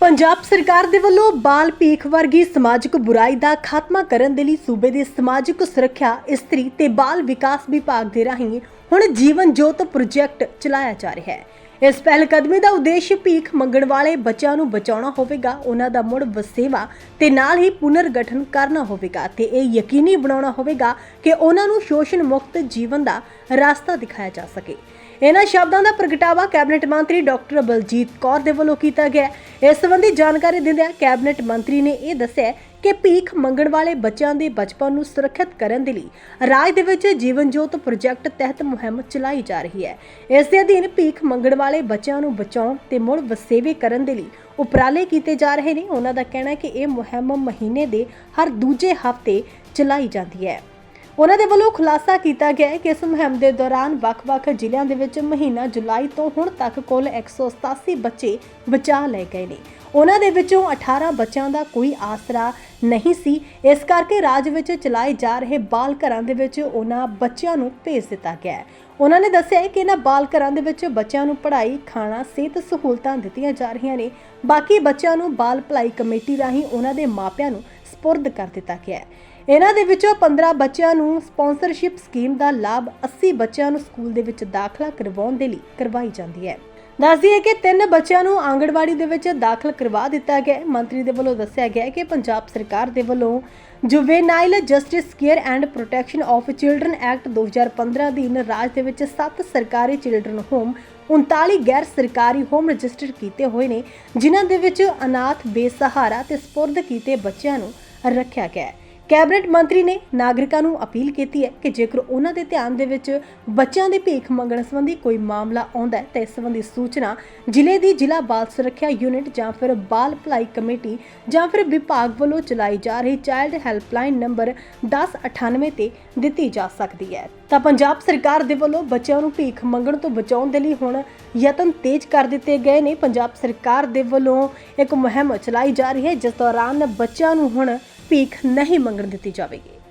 ਪੰਜਾਬ ਸਰਕਾਰ ਦੇ ਵੱਲੋਂ ਬਾਲ ਭੀਖ ਵਰਗੀ ਸਮਾਜਿਕ ਬੁਰਾਈ ਦਾ ਖਾਤਮਾ ਕਰਨ ਦੇ ਲਈ ਸੂਬੇ ਦੇ ਸਮਾਜਿਕ ਸੁਰੱਖਿਆ ਇਸਤਰੀ ਤੇ ਬਾਲ ਵਿਕਾਸ ਵਿਭਾਗ ਦੇ ਰਾਹੀਂ ਹੁਣ ਜੀਵਨ ਜੋਤ ਪ੍ਰੋਜੈਕਟ ਚਲਾਇਆ ਜਾ ਰਿਹਾ ਹੈ। ਇਸ ਪਹਿਲ ਕਦਮੀ ਦਾ ਉਦੇਸ਼ ਭੀਖ ਮੰਗਣ ਵਾਲੇ ਬੱਚਿਆਂ ਨੂੰ ਬਚਾਉਣਾ ਹੋਵੇਗਾ, ਉਹਨਾਂ ਦਾ ਮੁੜ ਵਸੇਵਾ ਤੇ ਨਾਲ ਹੀ ਪੁਨਰਗਠਨ ਕਰਨਾ ਹੋਵੇਗਾ ਤੇ ਇਹ ਯਕੀਨੀ ਬਣਾਉਣਾ ਹੋਵੇਗਾ ਕਿ ਉਹਨਾਂ ਨੂੰ ਸ਼ੋਸ਼ਣ ਮੁਕਤ ਜੀਵਨ ਦਾ ਰਸਤਾ ਦਿਖਾਇਆ ਜਾ ਸਕੇ। ਇਹਨਾਂ ਸ਼ਬਦਾਂ ਦਾ ਪ੍ਰਗਟਾਵਾ ਕੈਬਨਿਟ ਮੰਤਰੀ ਡਾਕਟਰ ਬਲਜੀਤ ਕੌਰ ਦੇ ਵੱਲੋਂ ਕੀਤਾ ਗਿਆ ਇਸ ਸੰਬੰਧੀ ਜਾਣਕਾਰੀ ਦਿੰਦਿਆਂ ਕੈਬਨਿਟ ਮੰਤਰੀ ਨੇ ਇਹ ਦੱਸਿਆ ਕਿ ਭੀਖ ਮੰਗਣ ਵਾਲੇ ਬੱਚਿਆਂ ਦੇ ਬਚਪਨ ਨੂੰ ਸੁਰੱਖਿਅਤ ਕਰਨ ਦੇ ਲਈ ਰਾਜ ਦੇ ਵਿੱਚ ਜੀਵਨ ਜੋਤ ਪ੍ਰੋਜੈਕਟ ਤਹਿਤ ਮੁਹਿੰਮ ਚਲਾਈ ਜਾ ਰਹੀ ਹੈ। ਇਸ ਦੇ ਅਧੀਨ ਭੀਖ ਮੰਗਣ ਵਾਲੇ ਬੱਚਿਆਂ ਨੂੰ ਬਚਾਉਣ ਤੇ ਮੁੜ ਵਸੇਵੇ ਕਰਨ ਦੇ ਲਈ ਉਪਰਾਲੇ ਕੀਤੇ ਜਾ ਰਹੇ ਨੇ। ਉਹਨਾਂ ਦਾ ਕਹਿਣਾ ਹੈ ਕਿ ਇਹ ਮੁਹਿੰਮ ਮਹੀਨੇ ਦੇ ਹਰ ਦੂਜੇ ਹਫ਼ਤੇ ਚਲਾਈ ਜਾਂਦੀ ਹੈ। ਉਹਨਾਂ ਦੇ ਵੱਲੋਂ ਖੁਲਾਸਾ ਕੀਤਾ ਗਿਆ ਹੈ ਕਿ ਇਸ ਮੁਹਿੰਮ ਦੇ ਦੌਰਾਨ ਵੱਖ-ਵੱਖ ਜ਼ਿਲ੍ਹਿਆਂ ਦੇ ਵਿੱਚ ਮਹੀਨਾ ਜੁਲਾਈ ਤੋਂ ਹੁਣ ਤੱਕ ਕੁੱਲ 187 ਬੱਚੇ ਬਚਾ ਲਏ ਗਏ ਨੇ। ਉਹਨਾਂ ਦੇ ਵਿੱਚੋਂ 18 ਬੱਚਿਆਂ ਦਾ ਕੋਈ ਆਸਰਾ ਨਹੀਂ ਸੀ। ਇਸ ਕਰਕੇ ਰਾਜ ਵਿੱਚ ਚਲਾਏ ਜਾ ਰਹੇ ਬਾਲ ਘਰਾਂ ਦੇ ਵਿੱਚ ਉਹਨਾਂ ਬੱਚਿਆਂ ਨੂੰ ਭੇਜ ਦਿੱਤਾ ਗਿਆ ਉਹਨਾਂ ਨੇ ਦੱਸਿਆ ਕਿ ਇਹਨਾਂ ਬਾਲ ਘਰਾਂ ਦੇ ਵਿੱਚ ਬੱਚਿਆਂ ਨੂੰ ਪੜ੍ਹਾਈ, ਖਾਣਾ, ਸਿਹਤ ਸਹੂਲਤਾਂ ਦਿੱਤੀਆਂ ਜਾ ਰਹੀਆਂ ਨੇ। ਬਾਕੀ ਬੱਚਿਆਂ ਨੂੰ ਬਾਲ ਭਲਾਈ ਕਮੇਟੀ ਰਾਹੀਂ ਉਹਨਾਂ ਦੇ ਮਾਪਿਆਂ ਨੂੰ ਸਪੁਰਦ ਕਰ ਦਿੱਤਾ ਗਿਆ ਹੈ। ਇਹਨਾਂ ਦੇ ਵਿੱਚੋਂ 15 ਬੱਚਿਆਂ ਨੂੰ ਸਪਾਂਸਰਸ਼ਿਪ ਸਕੀਮ ਦਾ ਲਾਭ 80 ਬੱਚਿਆਂ ਨੂੰ ਸਕੂਲ ਦੇ ਵਿੱਚ ਦਾਖਲਾ ਕਰਵਾਉਣ ਦੇ ਲਈ ਕਰਵਾਈ ਜਾਂਦੀ ਹੈ। ਦੱਸਦੀ ਹੈ ਕਿ ਤਿੰਨ ਬੱਚਿਆਂ ਨੂੰ ਆਂਗਣਵਾੜੀ ਦੇ ਵਿੱਚ ਦਾਖਲ ਕਰਵਾ ਦਿੱਤਾ ਗਿਆ ਮੰਤਰੀ ਦੇ ਵੱਲੋਂ ਦੱਸਿਆ ਗਿਆ ਕਿ ਪੰਜਾਬ ਸਰਕਾਰ ਦੇ ਵੱਲੋਂ juvenile justice care and protection of children act 2015 ਅਧੀਨ ਰਾਜ ਦੇ ਵਿੱਚ 7 ਸਰਕਾਰੀ ਚਿਲਡਰਨ ਹੋਮ 39 ਗੈਰ ਸਰਕਾਰੀ ਹੋਮ ਰਜਿਸਟਰ ਕੀਤੇ ਹੋਏ ਨੇ, ਜਿਨ੍ਹਾਂ ਦੇ ਵਿੱਚ ਅਨਾਥ, ਬੇਸਹਾਰਾ ਤੇ ਸਪੁਰਦ ਕੀਤੇ ਬੱਚਿਆਂ ਨੂੰ ਰੱਖਿਆ ਗਿਆ ਹੈ। ਕੈਬਨਿਟ ਮੰਤਰੀ ਨੇ ਨਾਗਰਿਕਾਂ ਨੂੰ ਅਪੀਲ ਕੀਤੀ ਹੈ ਕਿ ਜੇਕਰ ਉਹਨਾਂ ਦੇ ਧਿਆਨ ਦੇ ਵਿੱਚ ਬੱਚਿਆਂ ਦੀ ਭੀਖ ਮੰਗਣ ਸੰਬੰਧੀ ਕੋਈ ਮਾਮਲਾ ਆਉਂਦਾ ਹੈ, ਤਾਂ ਇਸ ਸੰਬੰਧੀ ਸੂਚਨਾ ਜ਼ਿਲ੍ਹੇ ਦੀ ਜ਼ਿਲ੍ਹਾ ਬਾਲ ਸੁਰੱਖਿਆ ਯੂਨਿਟ ਜਾਂ ਫਿਰ ਬਾਲ ਭਲਾਈ ਕਮੇਟੀ ਜਾਂ ਫਿਰ ਵਿਭਾਗ ਵੱਲੋਂ ਚਲਾਈ ਜਾ ਰਹੀ ਚਾਈਲਡ ਹੈਲਪਲਾਈਨ ਨੰਬਰ 1098 ਤੇ ਦਿੱਤੀ ਜਾ ਸਕਦੀ ਹੈ। ਤਾਂ ਪੰਜਾਬ ਸਰਕਾਰ ਦੇ ਵੱਲੋਂ ਬੱਚਿਆਂ ਨੂੰ ਭੀਖ ਮੰਗਣ ਤੋਂ ਬਚਾਉਣ ਦੇ ਲਈ ਹੁਣ ਯਤਨ ਤੇਜ਼ ਕਰ ਦਿੱਤੇ ਗਏ ਨੇ। ਪੰਜਾਬ ਸਰਕਾਰ ਦੇ ਵੱਲੋਂ ਇੱਕ ਮੁਹਿੰਮ ਚਲਾਈ ਜਾ ਰਹੀ ਹੈ, ਜਿਸ ਦੌਰਾਨ ਬੱਚਿਆਂ ਨੂੰ ਹੁਣ ਭੀਖ ਨਹੀਂ ਮੰਗਣ ਦਿੱਤੀ ਜਾਵੇਗੀ।